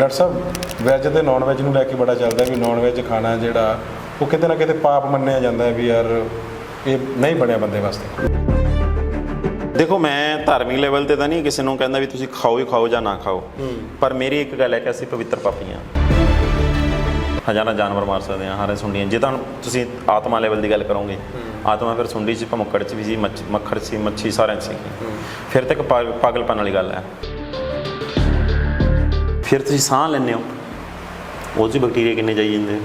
Doctor ਸਾਹਿਬ veg ਤੇ non veg ਨੂੰ ਲੈ ਕੇ ਬੜਾ ਚੱਲਦਾ ਵੀ ਨਾਨ ਵੈਜ ਖਾਣਾ ਜਿਹੜਾ ਉਹ ਕਿਤੇ ਨਾ ਕਿਤੇ ਪਾਪ ਮੰਨਿਆ ਜਾਂਦਾ ਹੈ ਵੀ ਯਾਰ ਇਹ ਨਹੀਂ ਬਣਿਆ ਬੰਦੇ ਵਾਸਤੇ। ਦੇਖੋ ਮੈਂ ਧਾਰਮਿਕ ਲੈਵਲ ਤੇ ਤਾਂ ਨਹੀਂ ਕਿਸੇ ਨੂੰ ਕਹਿੰਦਾ ਵੀ ਤੁਸੀਂ ਖਾਓ ਹੀ ਖਾਓ ਜਾਂ ਨਾ ਖਾਓ। ਪਰ ਮੇਰੀ ਇੱਕ ਗੱਲ ਹੈ ਕਿ ਅਸੀਂ ਪਵਿੱਤਰ ਪਾਪੀ ਹਾਂ। ਹਜ਼ਾਰਾਂ ਜਾਨਵਰ ਮਾਰ ਸਕਦੇ ਹਾਂ ਹਾਰੇ ਸੁੰਡੀਆਂ ਜੇ ਤਾਂ ਤੁਸੀਂ ਆਤਮਾ ਲੈਵਲ ਦੀ ਗੱਲ ਕਰੋਗੇ ਆਤਮਾ ਫਿਰ ਸੁੰਡੀ ਚ ਭਮੁੱਕੜ ਚ ਵੀ ਸੀ ਮੱਛ ਮੱਖਰ ਸੀ ਮੱਛੀ ਸਾਰਿਆਂ ਚ ਸੀ। ਫਿਰ ਤੱਕ ਪਾਗਲਪਨ ਵਾਲੀ ਗੱਲ ਹੈ। ਫਿਰ ਤੁਸੀਂ ਸਾਹ ਲੈਂਦੇ ਹੋ। ਉਹ 'ਚ ਬੈਕਟੀਰੀਆ ਕਿੰਨੇ ਜਾਈ ਜਾਂਦੇ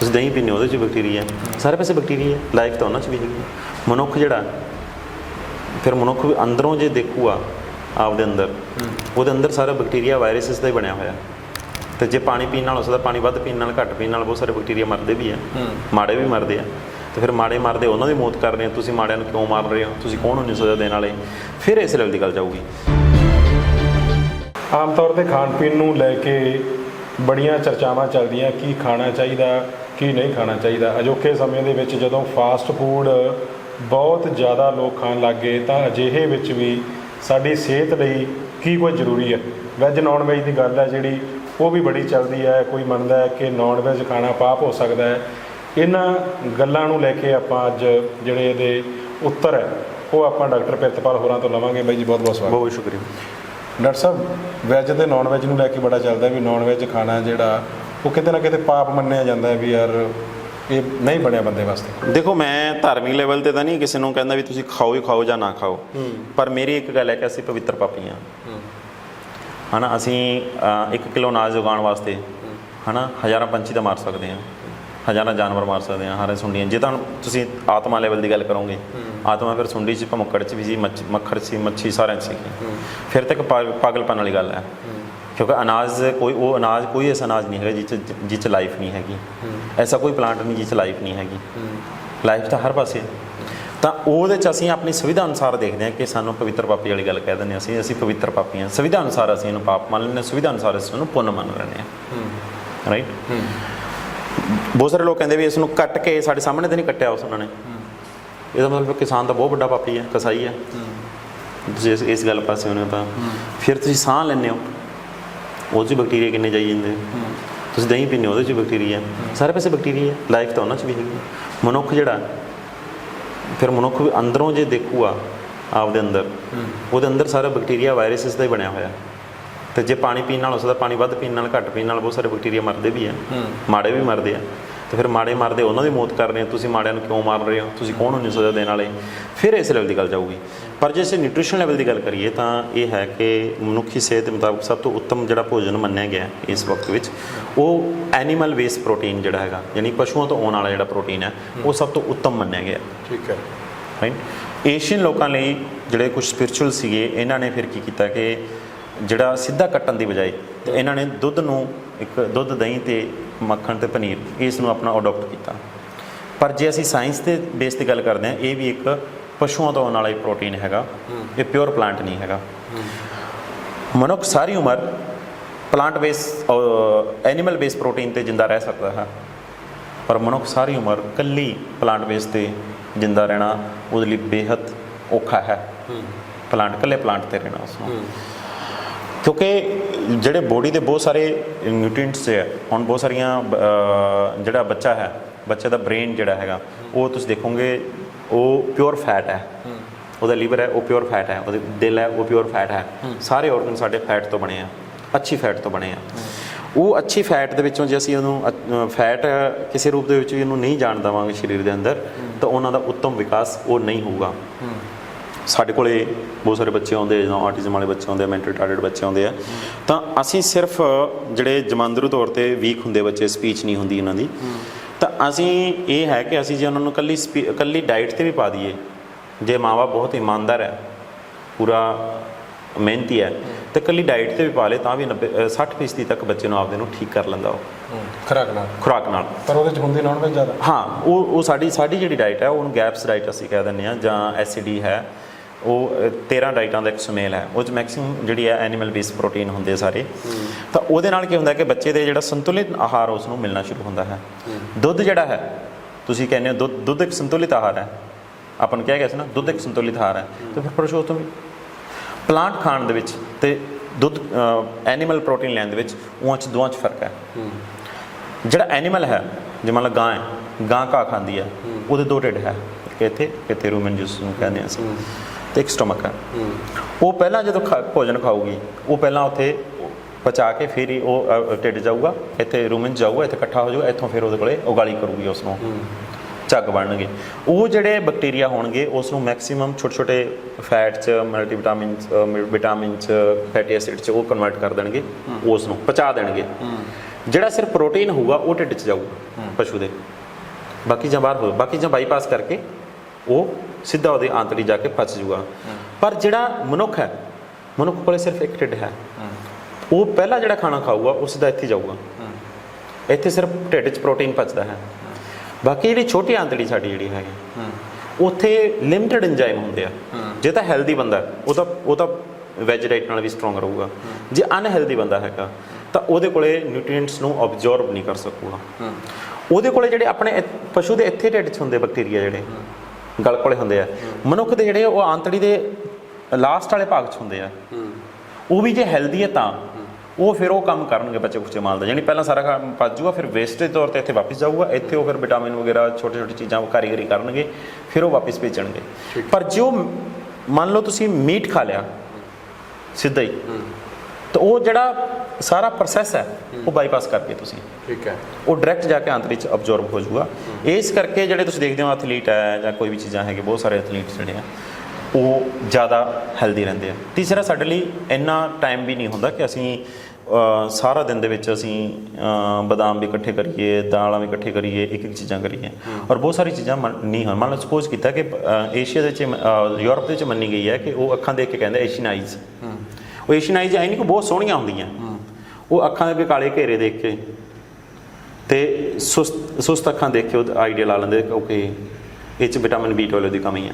ਤੁਸੀਂ ਦਹੀਂ ਪੀਂਦੇ ਹੋ ਉਹਦੇ 'ਚ ਬੈਕਟੀਰੀਆ ਸਾਰੇ ਪਾਸੇ ਬੈਕਟੀਰੀਆ ਲਾਈਫ ਤਾਂ ਉਹਨਾਂ 'ਚ ਵੀ ਹੈਗੀ। ਮਨੁੱਖ ਜਿਹੜਾ ਫਿਰ ਮਨੁੱਖ ਵੀ ਅੰਦਰੋਂ ਜੇ ਦੇਖੂਗਾ ਆਪਦੇ ਅੰਦਰ ਉਹਦੇ ਅੰਦਰ ਸਾਰਾ ਬੈਕਟੀਰੀਆ ਵਾਇਰਸਸ ਦਾ ਹੀ ਬਣਿਆ ਹੋਇਆ। ਤੇ ਜੇ ਪਾਣੀ ਪੀਣ ਨਾਲ ਹੋ ਸਕਦਾ ਪਾਣੀ ਵੱਧ ਪੀਣ ਨਾਲ ਘੱਟ ਪੀਣ ਨਾਲ ਬਹੁਤ ਸਾਰੇ ਬੈਕਟੀਰੀਆ ਮਰਦੇ ਵੀ ਆ। ਮਾੜੇ ਵੀ ਮਰਦੇ ਆ। ਤੇ ਫਿਰ ਮਾੜੇ ਮਰਦੇ ਉਹਨਾਂ ਦੀ ਮੌਤ ਕਰ ਰਹੇ ਹੋ ਤੁਸੀਂ ਮਾੜਿਆਂ ਨੂੰ ਕਿਉਂ ਮਾਰ ਰਹੇ ਹੋ? ਤੁਸੀਂ ਕੌਣ ਹੋ ਨਹੀਂ ਸਜ਼ਾ ਦੇਣ ਵਾਲੇ? ਫਿਰ ਇਸ ਲੈਵਲ ਦੀ ਗੱਲ ਜਾਊਗੀ। ਆਮ ਤੌਰ ਤੇ ਖਾਣ ਪੀਣ ਨੂੰ ਲੈ ਕੇ ਬੜੀਆਂ ਚਰਚਾਵਾਂ ਚੱਲਦੀਆਂ ਕੀ ਖਾਣਾ ਚਾਹੀਦਾ, ਕੀ ਨਹੀਂ ਖਾਣਾ ਚਾਹੀਦਾ। ਅਜੋਕੇ ਸਮੇਂ ਦੇ ਵਿੱਚ ਜਦੋਂ ਫਾਸਟ ਫੂਡ ਬਹੁਤ ਜ਼ਿਆਦਾ ਲੋਕ ਖਾਣ ਲੱਗ ਗਏ, ਤਾਂ ਅਜਿਹੇ ਵਿੱਚ ਵੀ ਸਾਡੀ ਸਿਹਤ ਲਈ ਕੀ ਕੁਝ ਜ਼ਰੂਰੀ ਹੈ? ਵੈਜ ਨਾਨ ਵੈਜ ਦੀ ਗੱਲ ਹੈ ਜਿਹੜੀ, ਉਹ ਵੀ ਬੜੀ ਚੱਲਦੀ ਹੈ। ਕੋਈ ਮੰਨਦਾ ਹੈ ਕਿ ਨਾਨ ਵੈਜ ਖਾਣਾ ਪਾਪ ਹੋ ਸਕਦਾ ਹੈ। ਇਹਨਾਂ ਗੱਲਾਂ ਨੂੰ ਲੈ ਕੇ ਆਪਾਂ ਅੱਜ ਜਿਹੜੇ ਇਹਦੇ ਉੱਤਰ ਹੈ, ਉਹ ਆਪਾਂ ਡਾਕਟਰ ਪ੍ਰਿਤਪਾਲ ਹੋਰਾਂ ਤੋਂ ਲਵਾਂਗੇ। ਬਾਈ ਜੀ ਬਹੁਤ ਬਹੁਤ ਸਵਾਗਤ। ਬਹੁਤ ਸ਼ੁਕਰੀਆ। ਡਾਕਟਰ ਸਾਹਿਬ ਵੈਜ ਤੇ ਨਾਨ ਵੈਜ ਨੂੰ ਲੈ ਕੇ ਬੜਾ ਚੱਲਦਾ ਵੀ ਨਾਨ ਵੈਜ ਖਾਣਾ ਜਿਹੜਾ ਉਹ ਕਿਤੇ ਨਾ ਕਿਤੇ ਪਾਪ ਮੰਨਿਆ ਜਾਂਦਾ ਹੈ ਵੀ ਯਾਰ ਇਹ ਨਹੀਂ ਬਣਿਆ ਬੰਦੇ ਵਾਸਤੇ। ਦੇਖੋ ਮੈਂ ਧਾਰਮਿਕ ਲੈਵਲ ਤੇ ਤਾਂ ਨਹੀਂ ਕਿਸੇ ਨੂੰ ਕਹਿੰਦਾ ਵੀ ਤੁਸੀਂ ਖਾਓ ਹੀ ਖਾਓ ਜਾਂ ਨਾ ਖਾਓ। ਪਰ ਮੇਰੀ ਇੱਕ ਗੱਲ ਹੈ ਕਿ ਅਸੀਂ ਪਵਿੱਤਰ ਪਾਪੀ ਹਾਂ। ਹਨਾ ਅਸੀਂ 1 ਕਿਲੋ ਅਨਾਜ ਉਗਾਉਣ ਵਾਸਤੇ ਹਨਾ ਹਜ਼ਾਰਾਂ ਪੰਛੀ ਤਾਂ ਮਾਰ ਸਕਦੇ ਹਾਂ। ਹਜ਼ਾਰਾਂ ਜਾਨਵਰ ਮਾਰ ਸਕਦੇ ਹਾਂ ਹਾਰੇ ਸੁੰਡੀਆਂ। ਜੇ ਤਾਂ ਤੁਸੀਂ ਆਤਮਾ ਲੈਵਲ ਦੀ ਗੱਲ ਕਰੋਗੇ ਆਤਮਾ ਫਿਰ ਸੁੰਡੀ ਚ ਭਮੁੱਕੜ ਚ ਵੀ ਸੀ ਮੱਖਰ ਸੀ ਮੱਛੀ ਸਾਰਿਆਂ ਚ ਸੀ ਫਿਰ ਤੱਕ ਪਾਗਲਪਨ ਵਾਲੀ ਗੱਲ ਹੈ। ਕਿਉਂਕਿ ਅਨਾਜ ਕੋਈ ਉਹ ਅਨਾਜ ਕੋਈ ਐਸਾ ਅਨਾਜ ਨਹੀਂ ਹੈਗਾ ਜਿਸ ਜਿਸ ਲਾਈਫ ਨਹੀਂ ਹੈਗੀ। ਐਸਾ ਕੋਈ ਪਲਾਂਟ ਨਹੀਂ ਜਿਸ ਲਾਈਫ ਨਹੀਂ ਹੈਗੀ। ਲਾਈਫ ਤਾਂ ਹਰ ਪਾਸੇ। ਤਾਂ ਉਹਦੇ 'ਚ ਅਸੀਂ ਆਪਣੀ ਸੁਵਿਧਾ ਅਨੁਸਾਰ ਦੇਖਦੇ ਹਾਂ ਕਿ ਸਾਨੂੰ ਪਵਿੱਤਰ ਪਾਪੀ ਵਾਲੀ ਗੱਲ ਕਹਿ ਦਿੰਦੇ ਅਸੀਂ ਅਸੀਂ ਪਵਿੱਤਰ ਪਾਪੀ ਹਾਂ। ਸੁਵਿਧਾ ਅਨੁਸਾਰ ਅਸੀਂ ਇਹਨੂੰ ਪਾਪ ਮੰਨ ਲੈਂਦੇ ਸੁਵਿਧਾ ਅਨੁਸਾਰ ਅਸੀਂ ਇਹਨੂੰ ਪੁੰਨ ਮੰਨ ਲੈਂਦੇ ਹਾਂ। ਰਾਈਟ ਬਹੁਤ ਸਾਰੇ ਲੋਕ ਕਹਿੰਦੇ ਵੀ ਇਸ ਨੂੰ ਕੱਟ ਕੇ ਸਾਡੇ ਸਾਹਮਣੇ ਤੇ ਨਹੀਂ ਕੱਟਿਆ ਉਸ ਉਹਨਾਂ ਨੇ। ਇਹਦਾ ਮਤਲਬ ਕਿਸਾਨ ਤਾਂ ਬਹੁਤ ਵੱਡਾ ਪਾਪੀ ਹੈ ਕਸਾਈ ਹੈ। ਤੁਸੀਂ ਇਸ- ਗੱਲ ਪਾਸੇ ਹੋਣੇ ਤਾਂ। ਫਿਰ ਤੁਸੀਂ ਸਾਹ ਲੈਂਦੇ ਹੋ ਉਹ 'ਚ ਬੈਕਟੀਰੀਆ ਕਿੰਨੇ ਜਾਈ ਜਾਂਦੇ? ਤੁਸੀਂ ਦਹੀਂ ਪੀਂਦੇ ਉਹਦੇ 'ਚ ਬੈਕਟੀਰੀਆ। ਸਾਰੇ ਪਾਸੇ ਬੈਕਟੀਰੀਆ ਲਾਈਫ ਤਾਂ ਉਹਨਾਂ 'ਚ ਵੀ ਹੈਗੀ ਹੈ। ਮਨੁੱਖ ਜਿਹੜਾ ਫਿਰ ਮਨੁੱਖ ਵੀ ਅੰਦਰੋਂ ਜੇ ਦੇਖੂਗਾ ਆਪਦੇ ਅੰਦਰ ਉਹਦੇ ਅੰਦਰ ਸਾਰਾ ਬੈਕਟੀਰੀਆ ਵਾਇਰਸਸ ਦਾ ਹੀ ਬਣਿਆ ਹੋਇਆ। ਤੇ ਜੇ ਪਾਣੀ ਪੀਣ ਨਾਲ ਹੋ ਸਕਦਾ ਪਾਣੀ ਵੱਧ ਪੀਣ ਨਾਲ ਘੱਟ ਪੀਣ ਨਾਲ ਬਹੁਤ ਸਾਰੇ ਬੈਕਟੀਰੀਆ ਮਰਦੇ ਵੀ ਆ ਮਾੜੇ ਵੀ ਮਰਦੇ ਆ। ਤੇ ਫਿਰ ਮਾੜੇ ਮਰਦੇ ਉਹਨਾਂ ਦੀ ਮੌਤ ਕਰ ਰਹੇ ਹੋ ਤੁਸੀਂ ਮਾੜਿਆਂ ਨੂੰ ਕਿਉਂ ਮਾਰ ਰਹੇ ਹੋ? ਤੁਸੀਂ ਕੌਣ ਹੋ ਨਹੀਂ ਸਜ਼ਾ ਦੇਣ ਵਾਲੇ? ਫਿਰ ਇਸ ਲੈਵਲ ਦੀ ਗੱਲ ਜਾਊਗੀ। ਪਰ ਜੇ ਅਸੀਂ ਨਿਊਟ੍ਰੀਸ਼ਨ ਲੈਵਲ ਦੀ ਗੱਲ ਕਰੀਏ ਤਾਂ ਇਹ ਹੈ ਕਿ ਮਨੁੱਖੀ ਸਿਹਤ ਦੇ ਮੁਤਾਬਕ ਸਭ ਤੋਂ ਉੱਤਮ ਜਿਹੜਾ ਭੋਜਨ ਮੰਨਿਆ ਗਿਆ ਇਸ ਵਕਤ ਵਿੱਚ ਉਹ ਐਨੀਮਲ ਵੇਸਟ ਪ੍ਰੋਟੀਨ ਜਿਹੜਾ ਹੈਗਾ ਯਾਨੀ ਪਸ਼ੂਆਂ ਤੋਂ ਆਉਣ ਵਾਲਾ ਜਿਹੜਾ ਪ੍ਰੋਟੀਨ ਹੈ ਉਹ ਸਭ ਤੋਂ ਉੱਤਮ ਮੰਨਿਆ ਗਿਆ। ਠੀਕ ਹੈ। ਰਾਈਟ ਏਸ਼ੀਅਨ ਲੋਕਾਂ ਲਈ ਜਿਹੜੇ ਕੁਝ ਸਪਿਰਚੁਅਲ ਸੀਗੇ ਇਹਨਾਂ ਨੇ ਫਿਰ ਕੀ ਕੀਤਾ ਕਿ ਜਿਹੜਾ ਸਿੱਧਾ ਕੱਟਣ ਦੀ ਬਜਾਏ ਤੇ ਇਹਨਾਂ ਨੇ ਦੁੱਧ ਨੂੰ ਇੱਕ ਦੁੱਧ ਦਹੀਂ ਤੇ ਮੱਖਣ ਤੇ ਪਨੀਰ ਇਸ ਨੂੰ ਆਪਣਾ ਅਡਾਪਟ ਕੀਤਾ। ਪਰ ਜੇ ਅਸੀਂ ਸਾਇੰਸ ਦੇ ਬੇਸ ਤੇ ਗੱਲ ਕਰਦੇ ਹਾਂ ਇਹ ਵੀ ਇੱਕ ਪਸ਼ੂਆਂ ਤੋਂ ਆਉਣ ਵਾਲਾ ਹੀ ਪ੍ਰੋਟੀਨ ਹੈਗਾ। ਇਹ ਪਿਓਰ ਪਲਾਂਟ ਨਹੀਂ ਹੈਗਾ। ਮਨੁੱਖ ਸਾਰੀ ਉਮਰ plant base animal base protein ਤੇ ਜਿੰਦਾ ਰਹਿ ਸਕਦਾ ਹੈ। ਪਰ ਮਨੁੱਖ ਸਾਰੀ ਉਮਰ ਕੱਲੀ ਪਲਾਂਟ ਬੇਸ ਤੇ ਜਿੰਦਾ ਰਹਿਣਾ ਉਹਦੇ ਲਈ ਬੇहद ਔਖਾ ਹੈ। ਪਲਾਂਟ ਕੱਲੇ ਪਲਾਂਟ ਤੇ ਰਹਿਣਾ ਉਸ ਨੂੰ ਕਿਉਂਕਿ ਜਿਹੜੇ ਬੋਡੀ ਦੇ ਬਹੁਤ ਸਾਰੇ ਨਿਊਟ੍ਰੀਐਂਟਸ ਹੈ ਹੁਣ ਬਹੁਤ ਸਾਰੀਆਂ ਜਿਹੜਾ ਬੱਚਾ ਹੈ ਬੱਚੇ ਦਾ ਬ੍ਰੇਨ ਜਿਹੜਾ ਹੈਗਾ ਉਹ ਤੁਸੀਂ ਦੇਖੋਗੇ ਉਹ ਪਿਓਰ ਫੈਟ ਹੈ। ਉਹਦਾ ਲੀਵਰ ਹੈ ਉਹ ਪਿਓਰ ਫੈਟ ਹੈ। ਉਹਦੇ ਦਿਲ ਹੈ ਉਹ ਪਿਓਰ ਫੈਟ ਹੈ। ਸਾਰੇ ਆਰਗਨ ਸਾਡੇ ਫੈਟ ਤੋਂ ਬਣੇ ਆ ਅੱਛੀ ਫੈਟ ਤੋਂ ਬਣੇ ਆ। ਉਹ ਅੱਛੀ ਫੈਟ ਦੇ ਵਿੱਚੋਂ ਜੇ ਅਸੀਂ ਉਹਨੂੰ ਫੈਟ ਕਿਸੇ ਰੂਪ ਦੇ ਵਿੱਚ ਵੀ ਉਹਨੂੰ ਨਹੀਂ ਜਾਣ ਦੇਵਾਂਗੇ ਸਰੀਰ ਦੇ ਅੰਦਰ ਤਾਂ ਉਹਨਾਂ ਦਾ ਉੱਤਮ ਵਿਕਾਸ ਉਹ ਨਹੀਂ ਹੋਊਗਾ। ਸਾਡੇ ਕੋਲੇ ਬਹੁਤ ਸਾਰੇ ਬੱਚੇ ਆਉਂਦੇ ਆ ਜਦੋਂ ਆਟਿਜ਼ਮ ਵਾਲੇ ਬੱਚੇ ਆਉਂਦੇ ਆ ਮੈਂਟਲ ਰਿਟਾਰਡਡ ਬੱਚੇ ਆਉਂਦੇ ਆ। ਤਾਂ ਅਸੀਂ ਸਿਰਫ ਜਿਹੜੇ ਜਮਾਂਦਰੂ ਤੌਰ ਤੇ ਵੀਕ ਹੁੰਦੇ ਬੱਚੇ ਸਪੀਚ ਨਹੀਂ ਹੁੰਦੀ ਉਹਨਾਂ ਦੀ। ਤਾਂ ਅਸੀਂ ਇਹ ਹੈ ਕਿ ਅਸੀਂ ਜੇ ਉਹਨਾਂ ਨੂੰ ਕੱਲੀ ਕੱਲੀ ਡਾਈਟ ਤੇ ਵੀ ਪਾ ਦਈਏ ਜੇ ਮਾਵਾ ਬਹੁਤ ਇਮਾਨਦਾਰ ਹੈ ਪੂਰਾ ਮਿਹਨਤੀ ਹੈ ਤੇ ਕੱਲੀ ਡਾਈਟ ਤੇ ਵੀ ਪਾ ਲੇ ਤਾਂ ਵੀ 90 ਅ, 60% ਤੱਕ ਬੱਚੇ ਨੂੰ ਆਪਦੇ ਨੂੰ ਠੀਕ ਕਰ ਲੈਂਦਾ ਉਹ। ਖਰਾਕ ਨਾਲ। ਖੁਰਾਕ ਨਾਲ। ਪਰ ਉਹਦੇ ਚ ਹੁੰਦੀ ਨਾਨ ਵੈਜ ਜ਼ਿਆਦਾ? ਹਾਂ ਉਹ ਉਹ ਸਾਡੀ ਸਾਡੀ ਜਿਹੜੀ ਡਾਈਟ ਹੈ ਉਹਨੂੰ ਗੈਪਸ ਡਾਈਟ ਅਸੀਂ ਕਹਿ ਦਿੰਦੇ ਆ ਜਾਂ ਐਸਸੀਡੀ ਹੈ। ਉਹ ਅ, 13 ਡਾਈਟਾਂ ਦਾ ਇੱਕ ਸੁਮੇਲ ਹੈ। ਉਹ ਚ ਮੈਕਸਿਮਮ ਜਿਹੜੀ ਹੈ ਐਨੀਮਲ ਬੇਸ ਪ੍ਰੋਟੀਨ ਹੁੰਦੇ ਸਾਰੇ। ਤਾਂ ਉਹਦੇ ਨਾਲ ਕੀ ਹੁੰਦਾ ਕਿ ਬੱਚੇ ਦੇ ਜਿਹੜਾ ਸੰਤੁਲਿਤ ਆਹਾਰ ਉਸ ਨੂੰ ਮਿਲਣਾ ਸ਼ੁਰੂ ਹੁੰਦਾ ਹੈ। ਦੁੱਧ ਜਿਹੜਾ ਹੈ ਤੁਸੀਂ ਕਹਿੰਦੇ ਹੋ ਦੁੱਧ ਦੁੱਧ ਇੱਕ ਸੰਤੁਲਿਤ ਆਹਾਰ ਹੈ। ਆਪਾਂ ਨੂੰ ਕਿਹਾ ਗਿਆ ਸੀ ਨਾ ਦੁੱਧ ਇੱਕ ਸੰਤੁਲਿਤ ਆਹਾਰ ਹੈ। ਤੇ ਫਿਰ ਪਰਸ਼ੋਤਮ ਵੀ ਪਲਾਂਟ ਖਾਣ ਦੇ ਵਿੱਚ ਤੇ ਦੁੱਧ ਐਨੀਮਲ ਪ੍ਰੋਟੀਨ ਲੈਣ ਦੇ ਵਿੱਚ ਉਹਨਾਂ 'ਚ ਦੋਵਾਂ 'ਚ ਫ਼ਰਕ ਹੈ। ਜਿਹੜਾ ਐਨੀਮਲ ਹੈ ਜੇ ਮੰਨ ਲਾ ਗਾਂ ਹੈ ਗਾਂ ਘਾਹ ਖਾਂਦੀ ਹੈ ਉਹਦੇ ਦੋ ਢਿੱਡ ਹੈ। ਇੱਥੇ ਕਿਤੇ ਰੂਮਨ ਜਿਸ ਨੂੰ ਕਹਿੰਦੇ ਅਸੀਂ। ਤੇ ਇੱਕ ਸਟਮਕ ਹੈ ਉਹ ਪਹਿਲਾਂ ਜਦੋਂ ਭੋਜਨ ਖਾਊਗੀ ਉਹ ਪਹਿਲਾਂ ਉੱਥੇ ਪਚਾ ਕੇ ਫਿਰ ਹੀ ਉਹ ਢਿੱਡ ਜਾਊਗਾ ਇੱਥੇ ਰੂਮਨ ਜਾਊਗਾ ਇੱਥੇ ਇਕੱਠਾ ਹੋ ਜਾਊਗਾ ਇੱਥੋਂ ਫਿਰ ਉਹਦੇ ਕੋਲੇ ਉਗਾਲੀ ਕਰੂਗੀ ਉਸ ਨੂੰ ਝੱਗ ਬਣਨਗੇ। ਉਹ ਜਿਹੜੇ ਬੈਕਟੀਰੀਆ ਹੋਣਗੇ ਉਸ ਨੂੰ ਮੈਕਸਿਮਮ ਛੋਟੇ ਛੋਟੇ ਫੈਟ ਚ ਮਲਟੀ ਵਿਟਾਮਿਨ ਵਿਟਾਮਿਨ ਚ ਫੈਟੀ ਐਸਿਡ ਚ ਉਹ ਕਨਵਰਟ ਕਰ ਦੇਣਗੇ ਉਸ ਨੂੰ ਪਚਾ ਦੇਣਗੇ। ਜਿਹੜਾ ਸਿਰਫ ਪ੍ਰੋਟੀਨ ਹੋਊਗਾ ਉਹ ਢਿੱਡ ਚ ਜਾਊਗਾ ਪਸ਼ੂ ਦੇ। ਬਾਕੀ ਜਾਂ ਬਾਹਰ ਹੋ ਬਾਕੀ ਜਾਂ ਬਾਈਪਾਸ ਕਰਕੇ ਉਹ ਸਿੱਧਾ ਉਹਦੇ ਆਂਤੜੀ ਜਾ ਕੇ ਪਚ ਜੂਗਾ। ਪਰ ਜਿਹੜਾ ਮਨੁੱਖ ਹੈ, ਮਨੁੱਖ ਕੋਲੇ ਸਿਰਫ ਇੱਕ ਢਿੱਡ ਹੈ। ਉਹ ਪਹਿਲਾ ਜਿਹੜਾ ਖਾਣਾ ਖਾਊਗਾ ਉਹ ਸਿੱਧਾ ਇੱਥੇ ਜਾਊਗਾ। ਇੱਥੇ ਸਿਰਫ ਢਿੱਡ 'ਚ ਪ੍ਰੋਟੀਨ ਪਚਦਾ ਹੈ। ਬਾਕੀ ਜਿਹੜੀ ਛੋਟੀ ਆਂਤੜੀ ਸਾਡੀ ਜਿਹੜੀ ਹੈਗੀ, ਉੱਥੇ ਲਿਮਟਿਡ ਐਂਜ਼ਾਈਮ ਹੁੰਦੇ ਆ। ਜੇ ਤਾਂ ਹੈਲਦੀ ਬੰਦਾ ਉਹ ਤਾਂ ਉਹ ਤਾਂ ਵੈਜ ਡਾਈਟ ਨਾਲ ਵੀ ਸਟਰੋਂਗ ਰਹੂਗਾ। ਜੇ ਅਨਹੈਲਦੀ ਬੰਦਾ ਹੈਗਾ, ਤਾਂ ਉਹਦੇ ਕੋਲੇ ਨਿਊਟ੍ਰੀਐਂਟਸ ਨੂੰ ਅਬਜ਼ੌਰਬ ਨਹੀਂ ਕਰ ਸਕੂਗਾ। ਉਹਦੇ ਕੋਲੇ ਜਿਹੜੇ ਆਪਣੇ ਪਸ਼ੂ ਦੇ ਇੱਥੇ ਢਿੱਡ 'ਚ ਹੁੰਦੇ ਬੈਕਟੀਰੀਆ ਜਿਹੜੇ ਗਲ ਕੋਲੇ ਹੁੰਦੇ ਆ। ਮਨੁੱਖ ਦੇ ਜਿਹੜੇ ਉਹ ਆਂਤੜੀ ਦੇ ਲਾਸਟ ਵਾਲੇ ਭਾਗ 'ਚ ਹੁੰਦੇ ਆ। ਉਹ ਵੀ ਜੇ ਹੈਲਦੀ ਹੈ ਤਾਂ ਉਹ ਫਿਰ ਉਹ ਕੰਮ ਕਰਨਗੇ ਬੱਚੇ ਕੁੱਚੇ ਮਾਲ ਦਾ ਯਾਨੀ ਪਹਿਲਾਂ ਸਾਰਾ ਕੰਮ ਪਚ ਜਾਊਗਾ ਫਿਰ ਵੇਸਟੇਜ ਤੌਰ ਤੇ ਇੱਥੇ ਵਾਪਸ ਜਾਊਗਾ। ਇੱਥੇ ਉਹ ਫਿਰ ਵਿਟਾਮਿਨ ਵਗੈਰਾ ਛੋਟੇ ਛੋਟੇ ਚੀਜ਼ਾਂ ਕਾਰੀਗਰੀ ਕਰਨਗੇ ਫਿਰ ਉਹ ਵਾਪਸ ਭੇਜਣਗੇ। ਪਰ ਜੋ ਮੰਨ ਲਓ ਤੁਸੀਂ ਮੀਟ ਖਾ ਲਿਆ ਸਿੱਧਾ ਹੀ। ਤਾਂ ਉਹ ਜਿਹੜਾ ਸਾਰਾ ਪ੍ਰੋਸੈਸ ਹੈ ਉਹ ਬਾਈਪਾਸ ਕਰਕੇ ਤੁਸੀਂ। ਠੀਕ ਹੈ। ਉਹ ਡਾਇਰੈਕਟ ਜਾ ਕੇ ਆਂਤਰਿਕ ਚ ਅਬਜ਼ੌਰਬ ਹੋ ਜਾਊਗਾ। ਇਸ ਕਰਕੇ ਜਿਹੜੇ ਤੁਸੀਂ ਦੇਖਦੇ ਹੋ ਐਥਲੀਟ ਹੈ ਜਾਂ ਕੋਈ ਵੀ ਚੀਜ਼ਾਂ ਹੈਗੇ ਬਹੁਤ ਸਾਰੇ ਐਥਲੀਟਸ ਜਿਹੜੇ ਆ ਉਹ ਜ਼ਿਆਦਾ ਹੈਲਦੀ ਰਹਿੰਦੇ ਆ। ਤੀਸਰਾ ਸਾਡੇ ਲਈ ਇੰਨਾ ਟਾਈਮ ਵੀ ਨਹੀਂ ਹੁੰਦਾ ਕਿ ਅਸੀਂ ਸਾਰਾ ਦਿਨ ਦੇ ਵਿੱਚ ਅਸੀਂ ਬਦਾਮ ਵੀ ਇਕੱਠੇ ਕਰੀਏ ਦਾਲਾਂ ਵੀ ਇਕੱਠੇ ਕਰੀਏ ਇੱਕ ਇੱਕ ਚੀਜ਼ਾਂ ਕਰੀਏ। ਔਰ ਬਹੁਤ ਸਾਰੀ ਚੀਜ਼ਾਂ ਨਹੀਂ ਹਨ ਮੰਨ ਲਓ ਸਪੋਜ਼ ਕੀਤਾ ਕਿ ਏਸ਼ੀਆ ਦੇ ਵਿੱਚ ਯੂਰਪ ਦੇ ਵਿੱਚ ਮੰਨੀ ਗਈ ਹੈ ਕਿ ਉਹ ਅੱਖਾਂ ਦੇਖ ਕੇ ਕਹਿੰਦੇ ਏਸ਼ੀਅਨ ਆਈਜ਼ ਉਹ ਏਸ਼ੀਅਨ ਆਈਜ਼ ਨਹੀਂ ਕਿ ਬਹੁਤ ਸੋਹਣੀਆਂ ਹੁੰਦੀਆਂ। ਉਹ ਅੱਖਾਂ ਦੇ ਕਾਲੇ ਘੇਰੇ ਦੇਖ ਕੇ ਤੇ ਸੁਸਤ ਸੁਸਤ ਅੱਖਾਂ ਦੇਖ ਕੇ ਉਹ ਆਈਡੀਆ ਲਾ ਲੈਂਦੇ ਕਿ ਓਕੇ ਇਹ ਚ ਵਿਟਾਮਿਨ B12 ਦੀ ਕਮੀ ਆ।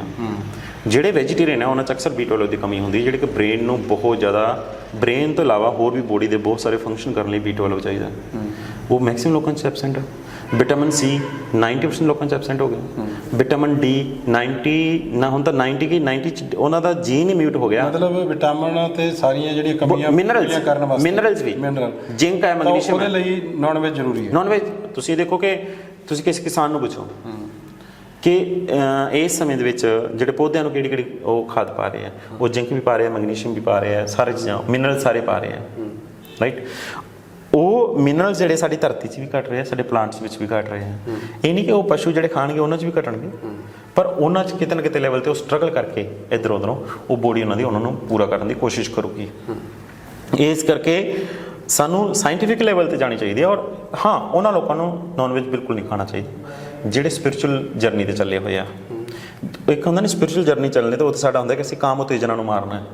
ਜਿਹੜੇ ਵੈਜੀਟੇਰੀਅਨ ਆ ਉਹਨਾਂ ਚ ਅਕਸਰ B12 ਦੀ ਕਮੀ ਹੁੰਦੀ ਹੈ ਜਿਹੜੀ ਕਿ ਬ੍ਰੇਨ ਨੂੰ ਬਹੁਤ ਜ਼ਿਆਦਾ ਬ੍ਰੇਨ ਤੋਂ ਇਲਾਵਾ ਹੋਰ ਵੀ ਬੋਡੀ ਦੇ ਬਹੁਤ ਸਾਰੇ ਫੰਕਸ਼ਨ ਕਰਨ ਲਈ B12 ਚਾਹੀਦਾ। ਉਹ ਮੈਕਸਿਮਮ ਲੋਕਾਂ ਚ ਐਬਸੈਂਟ ਹੈ ਵਿਟਾਮਿਨ C 90% ਲੋਕਾਂ ਚ ਐਬਸੈਂਟ ਹੋ ਗਿਆ ਵਿਟਾਮਿਨ D 90 ਨਾ ਹੁਣ ਤਾਂ 90 ਕੀ 90 ਚ ਉਹਨਾਂ ਦਾ ਜੀਨ ਹੀ ਮਿਊਟ ਹੋ ਗਿਆ। ਮਤਲਬ ਵਿਟਾਮਿਨ ਤੇ ਸਾਰੀਆਂ ਜਿਹੜੀਆਂ ਕਮੀਆਂ ਮਿਨਰਲਸ ਕਰਨ ਵਾਸਤੇ। ਮਿਨਰਲਸ ਵੀ। ਮਿਨਰਲ ਜਿੰਕ ਹੈ ਮੈਗਨੀਸ਼ੀਅਮ ਉਹਦੇ ਲਈ ਨਾਨ ਵੈਜ ਜ਼ਰੂਰੀ ਹੈ। ਨਾਨ ਵੈਜ ਤੁਸੀਂ ਦੇਖੋ ਕਿ ਤੁਸੀਂ ਕਿਸੇ ਕਿਸਾਨ ਨੂੰ ਪੁੱਛੋ ਕਿ ਇਸ ਸਮੇਂ ਦੇ ਵਿੱਚ ਜਿਹੜੇ ਪੌਦਿਆਂ ਨੂੰ ਕਿਹੜੀ ਕਿਹੜੀ ਉਹ ਖਾਦ ਪਾ ਰਹੇ ਆ ਉਹ ਜਿੰਕ ਵੀ ਪਾ ਰਹੇ ਆ ਮੈਗਨੀਸ਼ੀਅਮ ਵੀ ਪਾ ਰਹੇ ਆ ਸਾਰੇ ਚੀਜ਼ਾਂ ਮਿਨਰਲ ਸਾਰੇ ਪਾ ਰਹੇ ਆ। ਰਾਈਟ ਉਹ ਮਿਨਰਲ ਜਿਹੜੇ ਸਾਡੀ ਧਰਤੀ 'ਚ ਵੀ ਘਟ ਰਹੇ ਆ ਸਾਡੇ ਪਲਾਂਟਸ ਵਿੱਚ ਵੀ ਘਟ ਰਹੇ ਆ। ਇਹ ਨਹੀਂ ਕਿ ਉਹ ਪਸ਼ੂ ਜਿਹੜੇ ਖਾਣਗੇ ਉਹਨਾਂ 'ਚ ਵੀ ਘਟਣਗੇ। ਪਰ ਉਹਨਾਂ 'ਚ ਕਿਤੇ ਨਾ ਕਿਤੇ ਲੈਵਲ ਤੇ ਉਹ ਸਟਰਗਲ ਕਰਕੇ ਇੱਧਰ ਉੱਧਰੋਂ ਉਹ ਬੋਡੀ ਉਹਨਾਂ ਦੀ ਉਹਨਾਂ ਨੂੰ ਪੂਰਾ ਕਰਨ ਦੀ ਕੋਸ਼ਿਸ਼ ਕਰੂਗੀ। ਇਸ ਕਰਕੇ ਸਾਨੂੰ ਸਾਇੰਟੀਫਿਕ ਲੈਵਲ ਤੇ ਜਾਣੀ ਚਾਹੀਦੀ ਹੈ ਔਰ ਹਾਂ ਉਹਨਾਂ ਲੋਕਾਂ ਨੂੰ ਨਾਨ ਵੈਜ ਬਿਲਕੁਲ ਨਹੀਂ ਖਾਣਾ ਚਾਹੀਦਾ। ਜਿਹੜੇ ਸਪਿਰਚੁਅਲ ਜਰਨੀ ਤੇ ਚੱਲੇ ਹੋਏ ਆ। ਇੱਕ ਹੁੰਦਾ ਨਹੀਂ ਸਪਿਰਚੁਅਲ ਜਰਨੀ ਚੱਲਣੇ ਤੇ ਉਹ ਤਾਂ ਸਾਡਾ ਹੁੰਦਾ ਕਿ ਅਸੀਂ ਕਾਮ ਉਤੇਜਨਾ ਨੂੰ ਮਾਰਨਾ ਹੈ।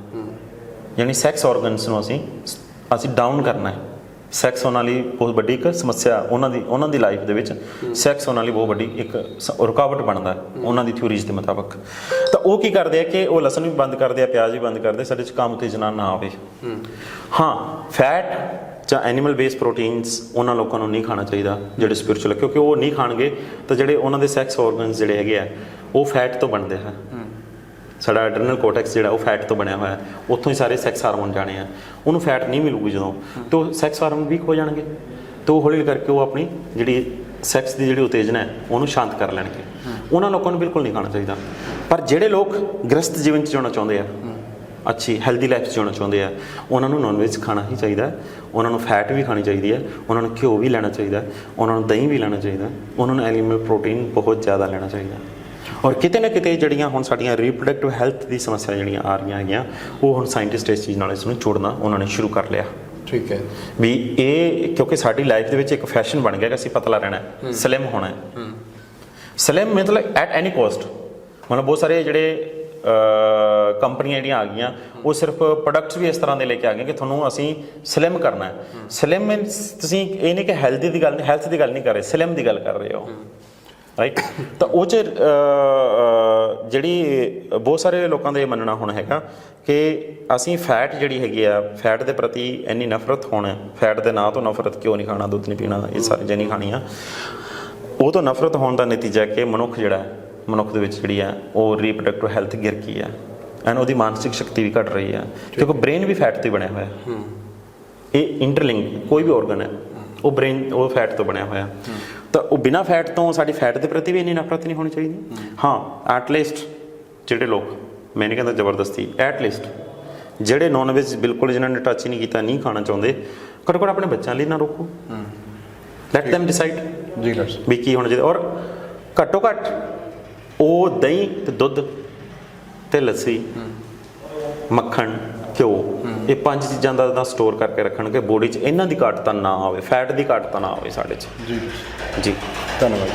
ਯਾਨੀ ਸੈਕਸ ਆਰਗਨਸ ਨੂੰ ਅਸੀਂ ਅਸੀਂ ਡਾਊਨ ਕਰਨਾ ਹੈ। ਸੈਕਸ ਉਹਨਾਂ ਲਈ ਬਹੁਤ ਵੱਡੀ ਇੱਕ ਸਮੱਸਿਆ ਉਹਨਾਂ ਦੀ ਉਹਨਾਂ ਦੀ ਲਾਈਫ ਦੇ ਵਿੱਚ ਸੈਕਸ ਉਹਨਾਂ ਲਈ ਬਹੁਤ ਵੱਡੀ ਇੱਕ ਸ- ਰੁਕਾਵਟ ਬਣਦਾ ਹੈ ਉਹਨਾਂ ਦੀ ਥਿਊਰੀਜ਼ ਦੇ ਮੁਤਾਬਕ। ਤਾਂ ਉਹ ਕੀ ਕਰਦੇ ਆ ਕਿ ਉਹ ਲਸਣ ਵੀ ਬੰਦ ਕਰਦੇ ਆ ਪਿਆਜ਼ ਵੀ ਬੰਦ ਕਰਦੇ ਸਾਡੇ ਚ ਕਾਮ ਉਤੇਜਨਾ ਨਾ ਆਵੇ। ਹਾਂ। ਫੈਟ ਜਾਂ ਐਨੀਮਲ ਬੇਸ ਪ੍ਰੋਟੀਨਸ ਉਹਨਾਂ ਲੋਕਾਂ ਨੂੰ ਨਹੀਂ ਖਾਣਾ ਚਾਹੀਦਾ ਜਿਹੜੇ ਸਪਿਰਚੁਅਲ ਕਿਉਂਕਿ ਉਹ ਨਹੀਂ ਖਾਣਗੇ ਤਾਂ ਜਿਹੜੇ ਉਹਨਾਂ ਦੇ ਸੈਕਸ ਆਰਗਨਸ ਜਿਹੜੇ ਹੈਗੇ ਆ ਉਹ ਫੈਟ ਤੋਂ ਬਣਦੇ ਆ। ਸਾਡਾ ਐਡਰਨਲ ਕੋਰਟੈਕਸ ਜਿਹੜਾ ਉਹ ਫੈਟ ਤੋਂ ਬਣਿਆ ਹੋਇਆ ਹੈ। ਉੱਥੋਂ ਹੀ ਸਾਰੇ ਸੈਕਸ ਹਾਰਮੋਨ ਜਾਣੇ ਆ। ਉਹਨੂੰ ਫੈਟ ਨਹੀਂ ਮਿਲੂਗੀ ਜਦੋਂ। ਤੇ ਸੈਕਸ ਹਾਰਮੋਨ ਵੀਕ ਹੋ ਜਾਣਗੇ। ਤੇ ਹੌਲੀ ਹੌਲੀ ਕਰਕੇ ਉਹ ਆਪਣੀ ਜਿਹੜੀ ਸੈਕਸ ਦੀ ਜਿਹੜੀ ਉਤੇਜਨਾ ਹੈ ਉਹਨੂੰ ਸ਼ਾਂਤ ਕਰ ਲੈਣਗੇ। ਉਹਨਾਂ ਲੋਕਾਂ ਨੂੰ ਬਿਲਕੁਲ ਨਹੀਂ ਖਾਣਾ ਚਾਹੀਦਾ। ਪਰ ਜਿਹੜੇ ਲੋਕ ਗ੍ਰਸਤ ਜੀਵਨ ਚ ਜਿਉਣਾ ਚਾਹੁੰਦੇ ਆ ਅੱਛੀ ਹੈਲਦੀ ਲਾਈਫ ਜਿਉਣਾ ਚਾਹੁੰਦੇ ਆ ਉਹਨਾਂ ਨੂੰ ਨਾਨ ਵੈਜ ਖਾਣਾ ਹੀ ਚਾਹੀਦਾ। ਉਹਨਾਂ ਨੂੰ ਫੈਟ ਵੀ ਖਾਣੀ ਚਾਹੀਦੀ ਹੈ। ਉਹਨਾਂ ਨੂੰ ਘਿਓ ਵੀ ਲੈਣਾ ਚਾਹੀਦਾ ਉਹਨਾਂ ਨੂੰ ਦਹੀਂ ਵੀ ਲੈਣਾ ਚਾਹੀਦਾ ਉਹਨਾਂ ਨੂੰ ਐਨੀਮਲ ਪ੍ਰੋਟੀਨ ਬਹੁਤ ਜ਼ਿਆਦਾ ਲੈਣਾ ਚਾਹੀਦਾ। ਔਰ ਕਿਤੇ ਨਾ ਕਿਤੇ ਜਿਹੜੀਆਂ ਹੁਣ ਸਾਡੀਆਂ ਰੀਪਰੋਡਕਟਿਵ ਹੈਲਥ ਦੀ ਸਮੱਸਿਆ ਜਿਹੜੀਆਂ ਆ ਰਹੀਆਂ ਹੈਗੀਆਂ ਉਹ ਹੁਣ ਸਾਇੰਟਿਸਟ ਇਸ ਚੀਜ਼ ਨਾਲ ਇਸ ਨੂੰ ਜੋੜਨਾ ਉਹਨਾਂ ਨੇ ਸ਼ੁਰੂ ਕਰ ਲਿਆ। ਠੀਕ ਹੈ। ਵੀ ਇਹ ਕਿਉਂਕਿ ਸਾਡੀ ਲਾਈਫ ਦੇ ਵਿੱਚ ਇੱਕ ਫੈਸ਼ਨ ਬਣ ਗਿਆ ਕਿ ਅਸੀਂ ਪਤਲਾ ਰਹਿਣਾ ਹੈ ਸਲਿਮ ਹੋਣਾ ਹੈ। ਸਲਿਮ ਮਤਲਬ ਐਟ ਐਨੀ ਕੋਸਟ ਮਤਲਬ ਬਹੁਤ ਸਾਰੇ ਜਿਹੜੇ ਕੰਪਨੀਆਂ ਜਿਹੜੀਆਂ ਆ ਗਈਆਂ ਉਹ ਸਿਰਫ ਪ੍ਰੋਡਕਟਸ ਵੀ ਇਸ ਤਰ੍ਹਾਂ ਦੇ ਲੈ ਕੇ ਆ ਗਏ ਕਿ ਤੁਹਾਨੂੰ ਅਸੀਂ ਸਲਿਮ ਕਰਨਾ ਹੈ। ਸਲਿਮ ਮੀਨਸ ਤੁਸੀਂ ਇਹ ਨਹੀਂ ਕਿ ਹੈਲਦੀ ਦੀ ਗੱਲ ਨਹੀਂ ਹੈਲਥ ਦੀ ਗੱਲ ਨਹੀਂ ਕਰ ਰਹੇ ਸਲਿਮ ਦੀ ਗੱਲ ਕਰ ਰਹੇ ਹੋ। ਰਾਈਟ ਤਾਂ ਉਹ ਚ ਜਿਹੜੀ ਬਹੁਤ ਸਾਰੇ ਲੋਕਾਂ ਦਾ ਇਹ ਮੰਨਣਾ ਹੁਣ ਹੈਗਾ ਕਿ ਅਸੀਂ ਫੈਟ ਜਿਹੜੀ ਹੈਗੀ ਆ ਫੈਟ ਦੇ ਪ੍ਰਤੀ ਇੰਨੀ ਨਫ਼ਰਤ ਹੋਣਾ ਫੈਟ ਦੇ ਨਾਂ ਤੋਂ ਨਫ਼ਰਤ ਕਿਉਂ ਨਹੀਂ ਖਾਣਾ ਦੁੱਧ ਨਹੀਂ ਪੀਣਾ ਇਹ ਸਾਰੀ ਚੀਜ਼ਾਂ ਨਹੀਂ ਖਾਣੀਆਂ ਉਹ ਤੋਂ ਨਫ਼ਰਤ ਹੋਣ ਦਾ ਨਤੀਜਾ ਕਿ ਮਨੁੱਖ ਜਿਹੜਾ ਮਨੁੱਖ ਦੇ ਵਿੱਚ ਜਿਹੜੀ ਆ ਉਹ ਰੀਪਰੋਡਕਟਿਵ ਹੈਲਥ ਗਿਰ ਗਈ ਆ ਐਂਡ ਉਹਦੀ ਮਾਨਸਿਕ ਸ਼ਕਤੀ ਵੀ ਘਟ ਰਹੀ ਹੈ। ਕਿਉਂਕਿ ਬ੍ਰੇਨ ਵੀ ਫੈਟ ਤੋਂ ਬਣਿਆ ਹੋਇਆ ਹੈ। ਇਹ ਇੰਟਰਲਿੰਕ ਕੋਈ ਵੀ ਆਰਗਨ ਹੈ ਉਹ ਬ੍ਰੇਨ ਉਹ ਫੈਟ ਤੋਂ ਬਣਿਆ ਹੋਇਆ ਤਾਂ ਉਹ ਬਿਨਾ ਫੈਟ ਤੋਂ ਸਾਡੀ ਫੈਟ ਦੇ ਪ੍ਰਤੀ ਵੀ ਇੰਨੀ ਨਫ਼ਰਤ ਨਹੀਂ ਹੋਣੀ ਚਾਹੀਦੀ। ਹਾਂ ਐਟ ਲੀਸਟ ਜਿਹੜੇ ਲੋਕ ਮੈਂ ਨਹੀਂ ਕਹਿੰਦਾ ਜ਼ਬਰਦਸਤੀ ਐਟ ਲੀਸਟ ਜਿਹੜੇ ਨੌਨ ਵੈਜ ਬਿਲਕੁਲ ਜਿਨ੍ਹਾਂ ਨੇ ਟੱਚ ਨਹੀਂ ਕੀਤਾ ਨਹੀਂ ਖਾਣਾ ਚਾਹੁੰਦੇ ਘੱਟੋ ਘੱਟ ਆਪਣੇ ਬੱਚਿਆਂ ਲਈ ਨਾ ਰੋਕੋ। ਲੈਟ them ਡਿਸਾਈਡ ਜੀ ਸਾਹਿਬ ਵੀ ਕੀ ਹੋਣਾ ਚਾਹੀਦਾ। ਔਰ ਘੱਟੋ ਘੱਟ ਉਹ ਦਹੀਂ ਤੇ ਦੁੱਧ ਤੇ ਲੱਸੀ ਮੱਖਣ ਘਿਓ ਇਹ ਪੰਜ ਚੀਜ਼ਾਂ ਦਾ ਦਾ ਸਟੋਰ ਕਰਕੇ ਰੱਖਣਗੇ ਬੋਡੀ 'ਚ ਇਹਨਾਂ ਦੀ ਘਾਟ ਤਾਂ ਨਾ ਆਵੇ ਫੈਟ ਦੀ ਘਾਟ ਤਾਂ ਨਾ ਆਵੇ ਸਾਡੇ 'ਚ। ਜੀ। ਜੀ। ਧੰਨਵਾਦ।